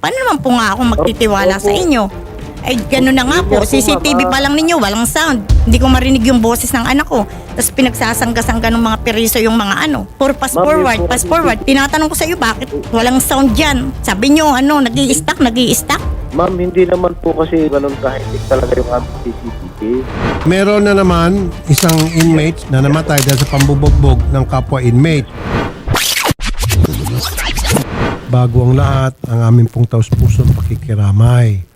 Paano naman po nga ako magtitiwala Opo. sa inyo? Ay, gano'n na nga po. CCTV pa lang ninyo, walang sound. Hindi ko marinig yung boses ng anak ko. Tapos pinagsasangga-sangga ng mga periso yung mga ano. For pass Ma'am, forward, yun po pass forward. Tinatanong ko sa iyo, bakit walang sound dyan? Sabi nyo, ano, nag i stack nag i stack Ma'am, hindi naman po kasi ganun kahit talaga yung aming CCTV. Meron na naman isang inmate na namatay dahil sa pambubogbog ng kapwa inmate. Bago ang lahat, ang aming pong taus-pusong pakikiramay.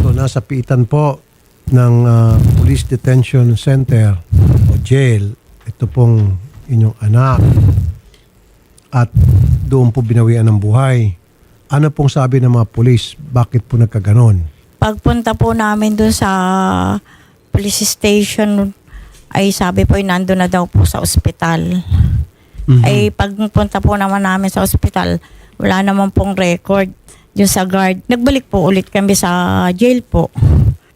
So nasa piitan po ng ah, Police Detention Center o jail, ito pong inyong anak. At doon po binawian ng buhay. Ano pong sabi ng mga pulis? Bakit po nagkaganon? Pagpunta po namin dun sa police station, ay sabi po, nando na daw po sa ospital. Mhm. Ay pagpunta po naman namin sa ospital, wala naman pong record yung sa guard. Nagbalik po ulit kami sa jail po.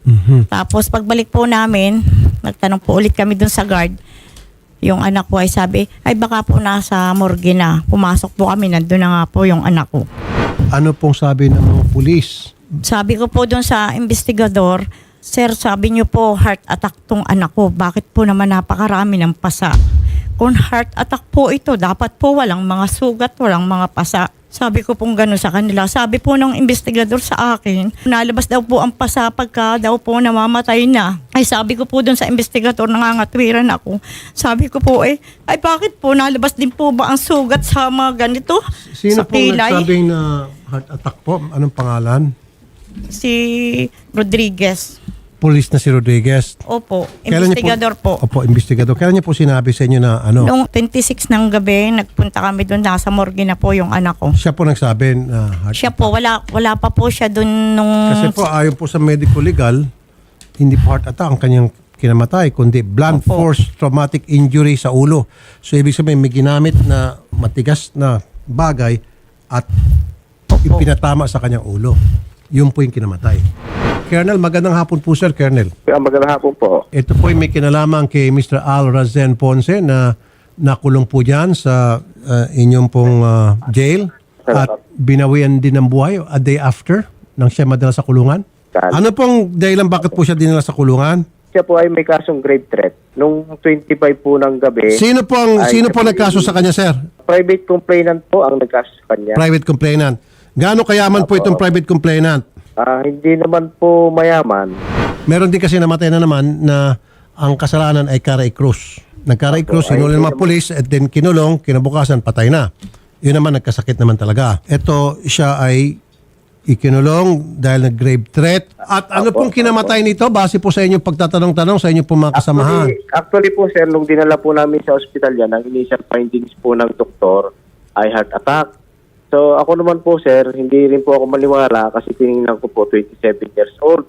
Mhm. Tapos pagbalik po namin, nagtanong po ulit kami dun sa guard. Yung anak ko ay sabi, ay baka po nasa morgue na. Pumasok po kami, nandun na nga po yung anak ko. Ano pong sabi ng mga pulis? Sabi ko po doon sa investigador, Sir, sabi niyo po heart attack tong anak ko. Bakit po naman napakarami ng pasa? Kung heart attack po ito, dapat po walang mga sugat, walang mga pasa. Sabi ko pong gano'n sa kanila. Sabi po ng investigador sa akin, nalabas daw po ang pasa pagka daw po namamatay na. Ay sabi ko po doon sa investigador, nangangatwiran ako. Sabi ko po eh, ay bakit po nalabas din po ba ang sugat sa mga ganito? Sino sa pong kilay? nagsabing na heart attack po? Anong pangalan? Si Rodriguez. Police na si Rodriguez. Opo, Kailan niyo investigador po. Opo, investigador. Kailan niyo po sinabi sa inyo na ano? Noong 26 ng gabi, nagpunta kami doon, nasa morgue na po yung anak ko. Siya po nagsabi na heart Siya po, wala, wala pa po siya doon nung... Kasi po ayon po sa medical legal, hindi po heart attack ang kanyang kinamatay, kundi blunt Opo. force traumatic injury sa ulo. So ibig sabihin may ginamit na matigas na bagay at ipinatama sa kanyang ulo. Yun po yung kinamatay. Colonel, magandang hapon po sir, Colonel. Kaya magandang hapon po. Ito po ay may kinalaman kay Mr. Al Razen Ponce na nakulong po dyan sa uh, inyong pong uh, jail at binawian din ng buhay a day after nang siya madala sa kulungan. Ano pong dahilan bakit po siya dinala sa kulungan? Siya po ay may kasong grave threat. Nung 25 po ng gabi, Sino po ang, Ay, sino po siya po nagkaso sa kanya, sir? private complainant po ang nagkaso sa kanya. Private complainant. Gaano kayaman po itong private complainant? Ah, hindi naman po mayaman. Meron din kasi namatay na naman na ang kasalanan ay Karay Cruz. Nagkaray Cruz, ay, sinuli ng mga pulis at then kinulong, kinabukasan, patay na. Yun naman, nagkasakit naman talaga. Ito, siya ay ikinulong dahil nag-grave threat. At ano Opo, pong kinamatay nito? Base po sa inyong pagtatanong-tanong sa inyong pong mga kasamahan. Actually, actually po sir, nung dinala po namin sa ospital yan, ang initial findings po ng doktor ay heart attack. So ako naman po sir, hindi rin po ako maniwala kasi tinignan ko po 27 years old.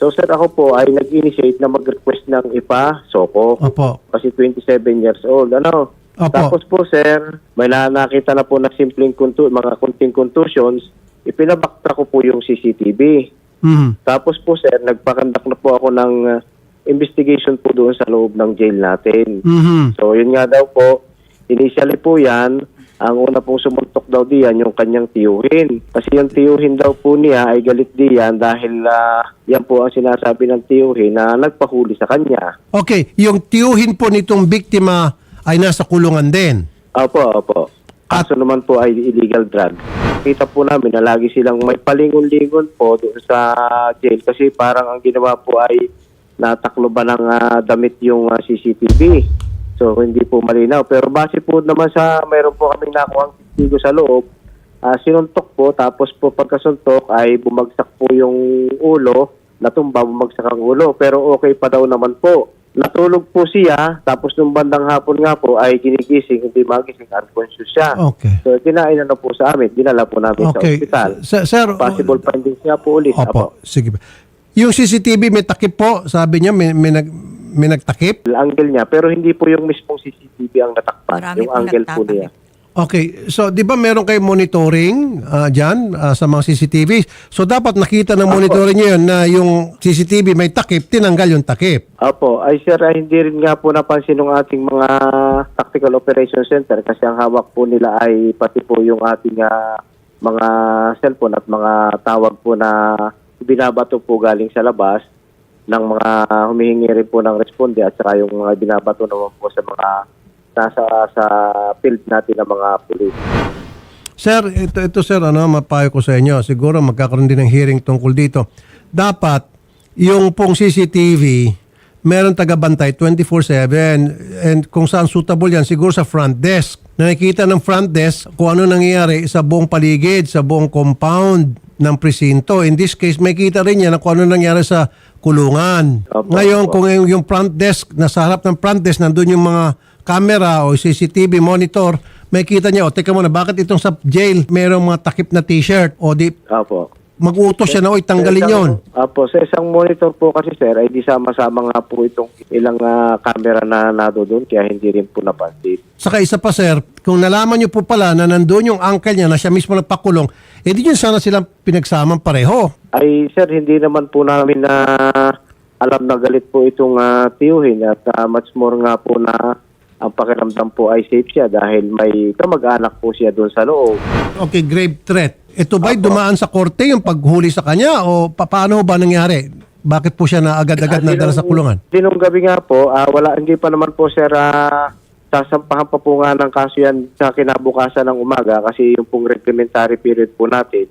So sir, ako po ay nag-initiate na mag-request ng IPA, SOCO. Opo. Kasi 27 years old. Ano? Opo. Tapos po sir, may na- nakita na po na simpleng contu- mga kunting contusions, ipinabakta ko po yung CCTV. Mhm. Tapos po sir, nagpakandak na po ako ng uh, investigation po doon sa loob ng jail natin. Mhm. So yun nga daw po, initially po yan, ang una pong sumuntok daw diyan yung kanyang tiyuhin. Kasi yung tiyuhin daw po niya ay galit diyan dahil ah, yan po ang sinasabi ng tiyuhin na nagpahuli sa kanya. Okay, yung tiyuhin po nitong biktima ay nasa kulungan din. Opo, opo. Kaso naman po ay illegal drug. Kita po namin na lagi silang may palingon-lingon po doon sa jail kasi parang ang ginawa po ay nataklo ba ng ah, damit yung ah, CCTV. So hindi po malinaw. Pero base po naman sa mayroon po kaming nakuha ang testigo sa loob, ah, sinuntok po tapos po pagkasuntok ay bumagsak po yung ulo, natumba bumagsak ang ulo pero okay pa daw naman po. Natulog po siya, tapos nung bandang hapon nga po ay ginigising, hindi magising, unconscious siya. Okay. So, kinain na po sa amin, dinala po namin Okay. sa ospital. Sir, sir, Possible findings niya po ulit. Opo, sige. Yung CCTV may takip po, sabi niya may, may, nag, may nagtakip. Angle niya, pero hindi po yung mismong CCTV ang natakpan. Marami yung pong angle po niya. Okay, so di ba meron kayo monitoring ah, dyan ah, sa mga CCTV? So dapat nakita ng monitoring niyo yun na yung CCTV may takip, tinanggal yung takip. Opo, ay sir, ay hindi rin nga po napansin ng ating mga Tactical Operations Center kasi ang hawak po nila ay pati po yung ating ah, mga cellphone at mga tawag po na binabato po galing sa labas ng mga humihingi rin po ng responde at saka yung mga binabato naman po sa mga nasa sa field natin ng mga pulis. Sir, ito, ito sir, ano, mapayo ko sa inyo. Siguro magkakaroon din ng hearing tungkol dito. Dapat, yung pong CCTV, meron taga-bantay 24-7. And kung saan suitable yan, siguro sa front desk. Nakikita ng front desk kung ano nangyayari sa buong paligid, sa buong compound ng presinto. In this case, may kita rin yan kung ano nangyari sa kulungan. Opo, Ngayon, opo. kung yung, yung front desk, nasa harap ng front desk, nandun yung mga camera o CCTV monitor, may kita niya, o teka muna, bakit itong sa jail mayroong mga takip na t-shirt? O di, Opo. Mag-utos siya na, oy, tanggalin Sa isang- yon. Opo, sa isang monitor po kasi sir, ay di sama-sama nga po itong ilang ah, camera na nado doon, kaya hindi rin po napansin. Saka isa pa, sir, kung nalaman niyo po pala na nandun yung uncle niya na siya mismo nagpakulong, eh di yun sana silang pinagsamang pareho. Ay sir, hindi naman po namin na alam na galit po itong ah, tiyuhin at ah, much more nga po na ang pakiramdam po ay safe siya dahil may kamag-anak po siya doon sa loob. Okay, grave threat. Ito ba'y dumaan sa korte yung paghuli sa kanya o pa- paano ba nangyari? Bakit po siya na agad-agad nadala sa kulungan? Dinong gabi nga po, ah, wala, hindi pa naman po sir, ah, sasampahan pa po nga ng kaso yan sa kinabukasan ng umaga kasi yung pong reglementary period po natin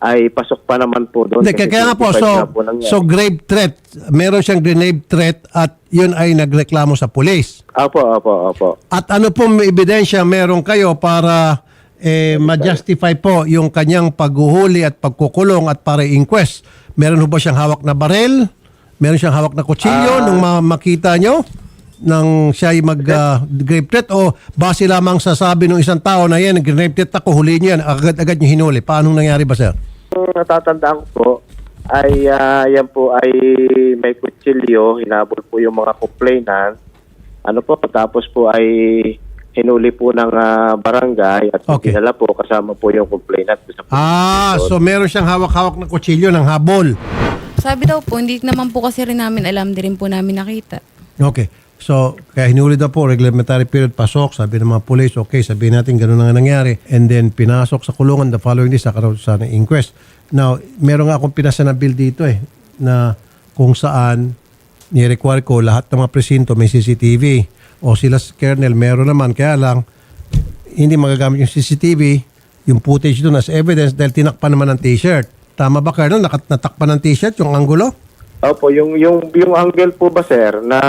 ay pasok pa naman po doon. Hindi, Kasi kaya nga po, 25 so, na po nangyari. so grave threat. Meron siyang grenade threat at yun ay nagreklamo sa pulis. Opo, opo, opo. At ano pong ebidensya meron kayo para eh, ma-justify po yung kanyang paghuhuli at pagkukulong at para inquest? Meron ho ba siyang hawak na barel? Meron siyang hawak na kutsilyo nung ma- makita nyo? nang siya ay mag-grave threat o base lamang sa sabi ng isang tao na yan, grave threat ako, huliin niyo yan, agad-agad niyo hinuli. Paano nangyari ba, sir? Ang natatandaan ko po ay ah, yan po ay may kutsilyo, hinabol po yung mga complainant. Ano po, tapos po ay hinuli po ng ah, barangay at Okay. dinala po kasama po yung complainant. Sa Ah, so meron siyang hawak-hawak na kutsilyo ng habol. Sabi daw po, hindi naman po kasi rin namin alam, di rin po namin nakita. Okay. So, kaya hinuli daw po, reglementary period, pasok, sabi ng mga police, okay, sabihin natin ganun na nangyari. And then, pinasok sa kulungan the following day, sa karoon sa inquest. Now, meron nga akong pinasa na bill dito eh, na kung saan ni-require ko lahat ng mga presinto may CCTV. O sila, kernel, meron naman. Kaya lang, hindi magagamit yung CCTV, yung footage doon as evidence dahil tinakpan naman ng t-shirt. Tama ba, Colonel? Nakat ng t-shirt yung angulo? Opo, yung, yung, yung angle po ba sir na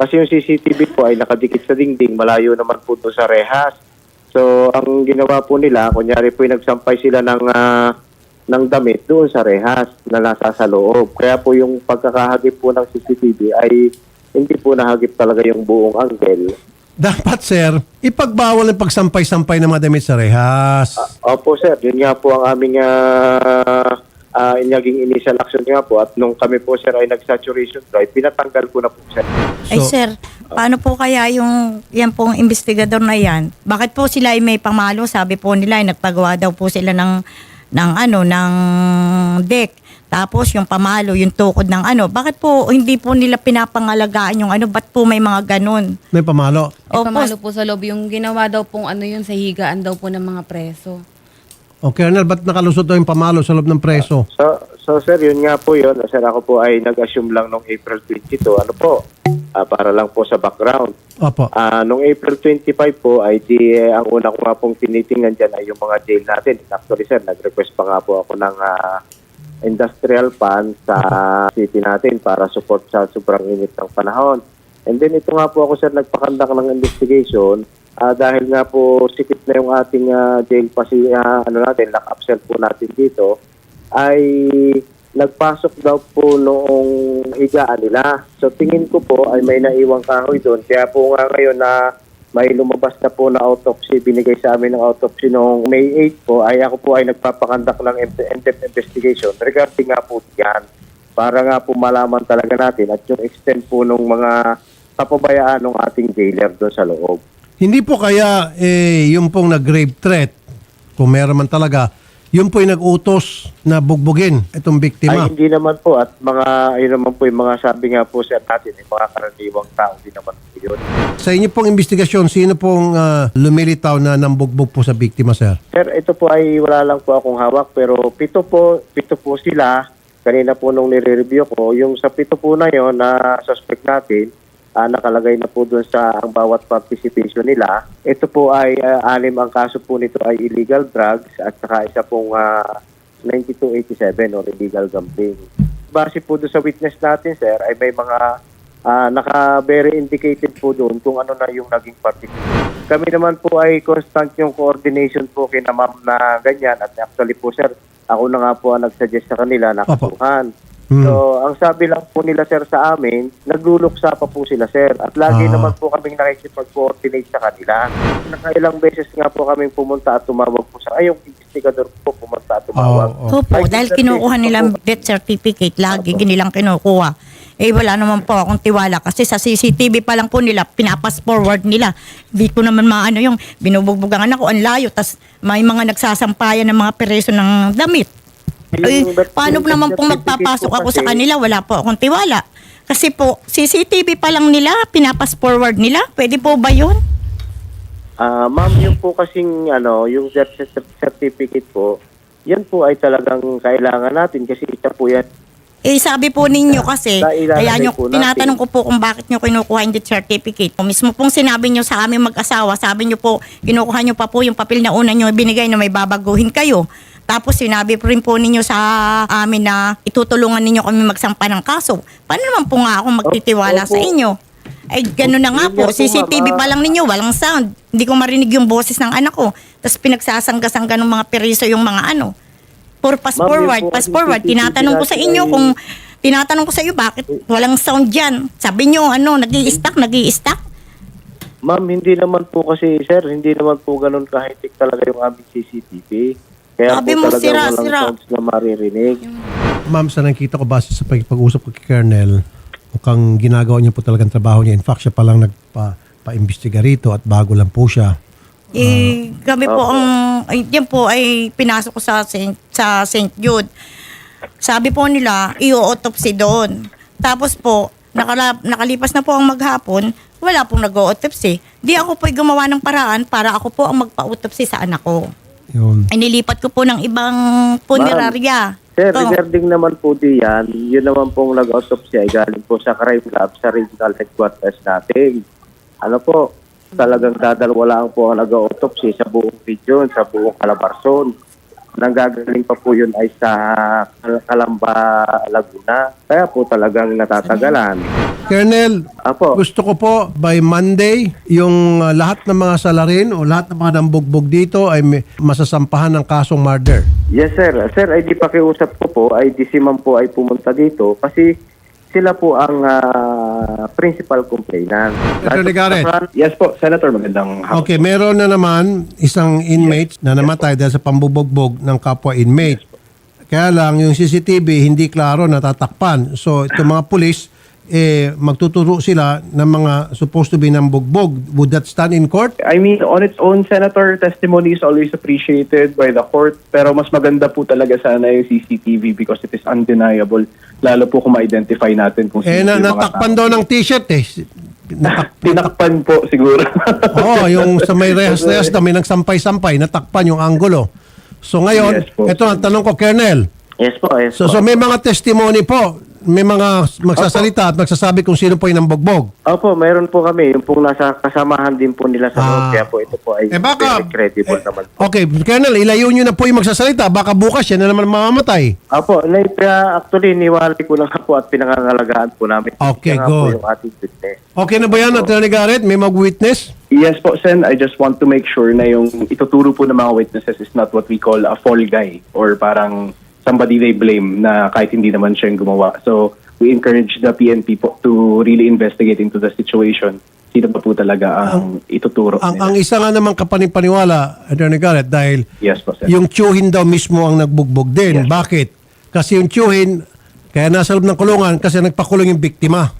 kasi yung CCTV po ay nakadikit sa dingding, malayo naman po doon sa rehas. So, ang ginawa po nila, kunyari po yung nagsampay sila ng, ah, ng damit doon sa rehas na nasa sa loob. Kaya po yung pagkakahagip po ng CCTV ay hindi po nahagip talaga yung buong angle. Dapat, sir, ipagbawal ang pagsampay-sampay ng mga damit sa rehas. Opo sir, yun nga po ang aming uh, uh, naging initial action nga po at nung kami po sir ay nag-saturation drive, pinatanggal ko na po sir. Ay So- sir, paano po kaya yung yan pong investigador na yan? Bakit po sila ay may pamalo? Sabi po nila ay nagpagawa daw po sila ng ng ano ng deck. Tapos yung pamalo, yung tukod ng ano. Bakit po hindi po nila pinapangalagaan yung ano? Ba't po may mga ganun? May pamalo. May Opo. pamalo po sa loob. Yung ginawa daw pong ano yun sa higaan daw po ng mga preso. O, Colonel, ba't nakalusot daw yung pamalo sa loob ng preso? So, so sir, yun nga po yun. Sir, ako po ay nag-assume lang nung April 22. Ano po? Ah, para lang po sa background. Opo. Ah, nung April 25 po ay di eh, ang una ko nga pong tinitingnan dyan ay yung mga jail natin. Actually sir, nag-request pa nga po ako ng ah, industrial fund sa city natin para support sa sobrang init ng panahon. And then ito nga po ako sir nagpakandak ng investigation ah, dahil nga po sikip na yung ating ah, jail pasi ah, ano natin lock up cell po natin dito ay nagpasok daw po noong higaan nila. So tingin ko po ay may naiwang kahoy doon. Kaya po nga ngayon na may lumabas na po na autopsy, binigay sa amin ng autopsy noong May 8 po, ay ako po ay nagpapakandak ng in- in-depth investigation regarding nga po yan. Para nga po malaman talaga natin at yung extent po ng mga kapabayaan ng ating jailer doon sa loob. Hindi po kaya eh, yung pong nag-grave threat, kung meron man talaga, yun po yung nag-utos na bugbugin itong biktima. Ay, hindi naman po. At mga, ayun naman po yung mga sabi nga po sir natin, yung mga karaniwang tao din naman po yun. Sa inyo pong investigasyon, sino pong ah, lumilitaw na nambugbog po sa biktima, sir? Sir, ito po ay wala lang po akong hawak pero pito po, pito po sila. Kanina po nung nire-review ko, yung sa pito po na yon na suspect natin, ah, nakalagay na po doon sa ang bawat participation nila. Ito po ay ah, anim ang kaso po nito ay illegal drugs at saka isa pong ah, 9287 or illegal gambling. Base po doon sa witness natin, sir, ay may mga ah, naka-very indicated po doon kung ano na yung naging participation. Kami naman po ay constant yung coordination po kina ma'am na ganyan at actually po sir, ako na nga po ang nagsuggest sa kanila na Opo. Hmm. So, ang sabi lang po nila sir sa amin, nagluluksa pa po sila sir at lagi Ah. naman po kaming nakikipag-coordinate sa kanila. Nakailang beses nga po kaming pumunta at tumawag po sa, ay yung investigador po pumunta at tumawag. Oo, oo. Opo, Ay, dahil sir, kinukuha opo. nilang death certificate, lagi nilang kinukuha. Eh wala naman po akong tiwala kasi sa CCTV pa lang po nila, pinapas forward nila. Hindi ko naman maano yung binubugbog ang anak ko, ang layo, tas may mga nagsasampayan ng mga pereso ng damit. Ay, paano po naman pong magpapasok ako sa kanila? Wala po akong tiwala. Kasi po, CCTV pa lang nila, pinapas forward nila. Pwede po ba yun? Ah, ma'am, yung po kasing ano, yung death cert- certificate po, yan po ay talagang kailangan natin kasi isa po yan. Eh sabi po ninyo kasi, kaya nyo, po natin. tinatanong ko po kung bakit nyo kinukuha yung death certificate. O mismo pong sinabi nyo sa aming mag-asawa, sabi nyo po, kinukuha nyo pa po yung papel na una nyo binigay na may babaguhin kayo. Tapos sinabi po rin po ninyo sa amin na itutulungan ninyo kami magsampa ng kaso. Paano naman po nga ako magtitiwala Opo. sa inyo? Ay, gano'n na nga po. CCTV pa lang ninyo, walang sound. Hindi ko marinig yung boses ng anak ko. Tapos pinagsasangga-sangga ng mga periso yung mga ano. For pass Ma'am, yun forward, po pass forward. CCTV Tinatanong ko sa natin inyo ay- kung tinatanong ko sa iyo bakit walang sound diyan. Sabi niyo ano, nag-i-stack, nag-i-stack. Ma'am, hindi naman po kasi, sir, hindi naman po ganun kahitik talaga yung aming CCTV. Kaya Sabi po mo, talaga sira, walang sira. sounds na maririnig. Ma'am, sa nakita ko base sa pag-usap ko kay Colonel, mukhang ginagawa niya po talagang trabaho niya. In fact, siya pa lang nagpa-imbestiga rito at bago lang po siya. Eh, kami po Opo. ang, ay, yan po ay pinasok ko sa Saint, sa St. Jude. Sabi po nila, i-autopsy doon. Tapos po, nakala, nakalipas na po ang maghapon, wala pong nag-autopsy. Di ako po gumawa ng paraan para ako po ang magpa-autopsy sa anak ko. Yun. Inilipat ko po ng ibang punerarya. Sir, Ito. regarding naman po diyan, yun naman pong nag-autopsy ay galing po sa crime lab sa regional headquarters natin. Ano po, talagang dadalwa lang po ang nag-autopsy sa buong region, sa buong Calabarzon. Nanggagaling pa po yun ay sa Calamba, Laguna. Kaya po talagang natatagalan. Colonel, Apo. gusto ko po by Monday, yung uh, lahat ng mga salarin o lahat ng mga nambugbog dito ay may masasampahan ng kasong murder. Yes, sir. Sir, ay di pakiusap ko po, ay di si ma'am po ay pumunta dito kasi sila po ang ah, principal complainant. Attorney Garrett. Yes po, Senator, magandang hapon. Okay, meron na naman isang inmate na namatay dahil sa pambubogbog ng kapwa inmate. Kaya lang, yung CCTV hindi klaro natatakpan. So, itong mga pulis, eh, magtuturo sila ng mga supposed to be ng bugbog. Would that stand in court? I mean, on its own, Senator, testimony is always appreciated by the court. Pero mas maganda po talaga sana yung CCTV because it is undeniable. Lalo po kung ma-identify natin kung Eh, sino na, yung mga natakpan daw ng t-shirt eh. Natak- Tinakpan po siguro. Oo, yung sa may rehas-rehas na may nagsampay-sampay, natakpan yung angulo. So ngayon, Yes po. ito ang tanong ko, Colonel. Yes po, yes So, po. so may mga testimony po, may mga magsasalita at magsasabi kung sino po yung nambugbog. Opo, mayroon po kami. Yung pong nasa kasamahan din po nila sa loob. Ah. Kaya po ito po ay Eh baka, very credible eh, naman po. okay, Colonel, ilayo nyo na po yung magsasalita. Baka bukas yan na naman mamamatay. Opo, na, uh, actually, niwalay ko lang po at pinangangalagaan po namin. Okay, Kaya nga good. po yung ating witness. Okay na ba yan, Attorney Garrett? May mag-witness? yes po, Sen, I just want to make sure na yung ituturo po ng mga witnesses is not what we call a fall guy or parang somebody they blame na kahit hindi naman siya yung gumawa. So, we encourage the PNP po to really investigate into the situation. Sino ba po talaga ang ituturo Ang, nila. ang isa nga naman kapanipaniwala, Attorney Garrett, dahil yes po, Sen. yung tiyuhin daw mismo ang nagbugbog din. Bakit? Kasi yung tiyuhin, kaya nasa loob ng kulungan kasi nagpakulong yung biktima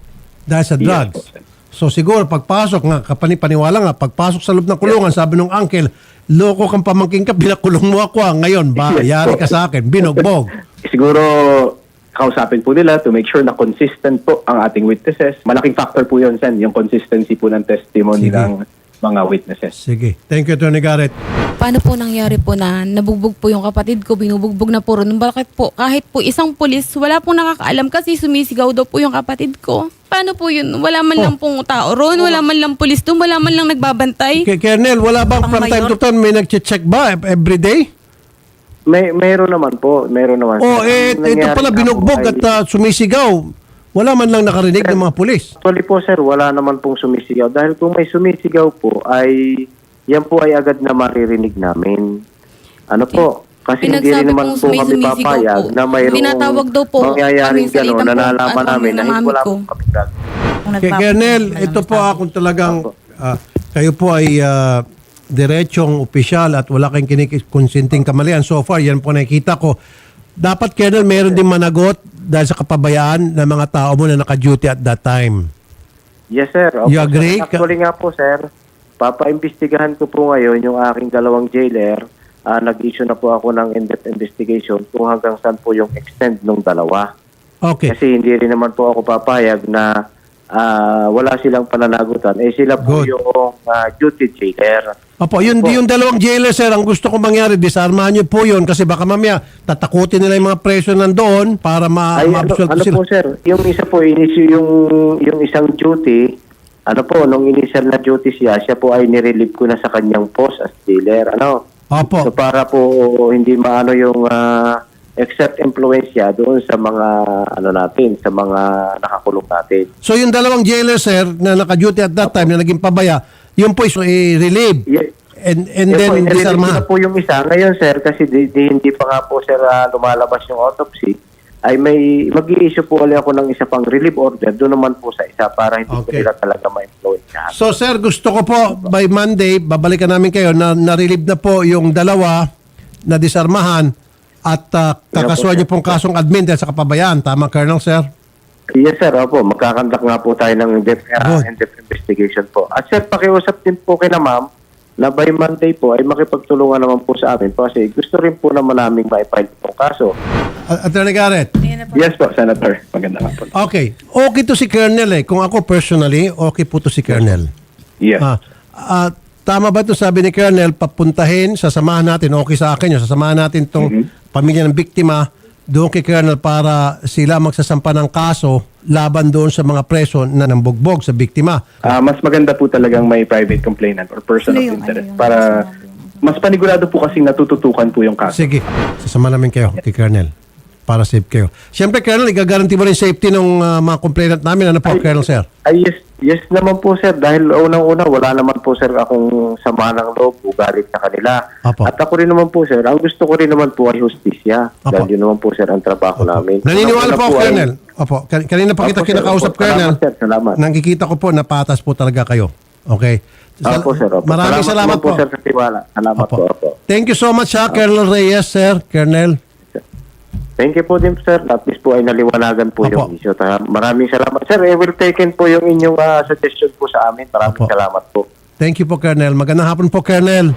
dahil sa Yes drugs. po, sir. So siguro pagpasok nga, kapanipaniwala nga, pagpasok sa loob ng kulungan, sabi nung uncle, loko kang pamangking ka, pinakulong mo ako ah. Ngayon, ba, Yes yari po. ka sa akin, binugbog. Siguro, kausapin po nila to make sure na consistent po ang ating witnesses. Malaking factor po yun, Sen, yung consistency po ng testimony Sige. ng mga witnesses. Sige. Thank you, Attorney Garrett. Paano po nangyari po na nabugbog po yung kapatid ko, binubugbog na po ron? Bakit po? Kahit po isang pulis, wala pong nakakaalam kasi sumisigaw daw po yung kapatid ko. Paano po yun? Wala man Oh. lang pong tao ron, wala man lang pulis doon, wala man lang nagbabantay. K- Colonel, wala bang Pang from time to time may nag-check ba e- every day? May mayroon naman po, mayroon naman. Oh, eh, Ang ito nangyari pala po binugbog ay- at ah, sumisigaw. Wala man lang nakarinig ng mga pulis. Actually po sir, wala naman pong sumisigaw. Dahil kung may sumisigaw po ay yan po ay agad na maririnig namin. Ano po? Kasi hindi rin naman po kami papayag po. na mayroong Tinatawag daw po mangyayaring kami sa gano'n na po nalaman namin na hindi wala pong kami Kay lang ito po kung talagang ah, kayo po ay ah, diretsong opisyal at wala kayong kinikonsinting kamalian. So far, yan po nakikita ko. Dapat, Colonel, meron din managot dahil sa kapabayaan ng mga tao mo na naka-duty at that time. Yes sir. Opo, You agree? Sir. Actually nga po sir, papaimbestigahan ko po ngayon yung aking dalawang jailer. Ah, nag-issue na po ako ng in-depth investigation kung hanggang saan po yung extent ng dalawa. Okay. Kasi hindi rin naman po ako papayag na ah, wala silang pananagutan. Eh sila po Good. yung ah, duty jailer. Opo, yun, yung dalawang jailer, sir, ang gusto ko mangyari, disarmahan niyo po yun kasi baka mamaya tatakutin nila yung mga preso nandoon para ma- Ay, ano, ma-absolve ano sila. po sir, yung isa po, inisyu yung, yung isang duty, ano po, nung initial na duty siya, siya po ay nirelieve ko na sa kanyang post as jailer. Ano? Opo. So para po hindi maano yung ah, except influensya doon sa mga ano natin, sa mga nakakulong natin. So yung dalawang jailer, sir, na naka-duty at that time, na naging pabaya, yun po is i-relieve. Ye- And, and Yes then po, disarmahan. po yung isa. Ngayon, sir, kasi di, di- hindi pa nga po, sir, ah, lumalabas yung autopsy, ay may mag issue po ulit ako ng isa pang relief order doon naman po sa isa para hindi Okay. nila talaga ma-influensyahan. So sir, gusto ko po by Monday, babalikan namin kayo na na-relieve na po yung dalawa na disarmahan at ah, kakasuhan niyo pong kasong admin dahil sa kapabayaan. Tama, Colonel, sir? Yes, sir. Opo, magkakandak nga po tayo ng in-depth, ah, Good. in-depth investigation po. At sir, pakiusap din po kay na ma'am na by Monday po ay makipagtulungan naman po sa amin po kasi gusto rin po naman namin ma-file itong kaso. A- Attorney Garrett. Yes po, Senator. Maganda nga po. Okay. Okay to si Colonel eh. Kung ako personally, okay po to si Colonel. Yes. Ah, ah, tama ba ito sabi ni Colonel, papuntahin, sasamahan natin, okay sa akin yun, sasamahan natin itong pamilya ng biktima doon kay Colonel para sila magsasampa ng kaso laban doon sa mga preso na nambugbog sa biktima. Ah, mas maganda po talagang may private complainant or person of interest para mas panigurado po kasing natututukan po yung kaso. Sige, sasama namin kayo kay Colonel para safe kayo. Siyempre, Colonel, igagaranti mo rin safety ng ah, mga complainant namin. Ano po, Colonel, sir? Ay, yes, yes naman po sir dahil unang-una wala naman po sir akong sama ng loob o galit sa kanila. Apo. At ako rin naman po sir, ang gusto ko rin naman po ay justisya. Apo. Dahil yun naman po sir ang trabaho namin. Naniniwala po, ako, ay- Colonel. Opo, kan- kanina pa kita Opo, sir. kinakausap, Opo, Colonel. salamat, sir. Salamat. Nakikita ko po na patas po talaga kayo. Okay? Sa- Opo sir. Opo. Maraming salamat, naman po. sir sa tiwala. Salamat Opo. po. Opo. Thank you so much, ha, Colonel Reyes, sir. Colonel. Thank you po din sir. At least po ay naliwanagan po Opo. yung issue. Ta- Maraming salamat. Sir, I will taken po yung inyong ah, suggestion po sa amin. Maraming Opo. salamat po. Thank you po, Colonel. Magandang hapon po, Colonel.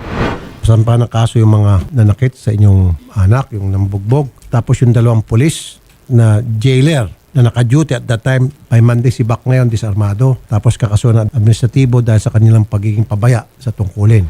Saan pa ng kaso yung mga nanakit sa inyong anak, yung nambugbog. Tapos yung dalawang pulis na jailer na naka-duty at that time by Monday si Bak ngayon disarmado. Tapos kakasuhan ng administratibo dahil sa kanilang pagiging pabaya sa tungkulin.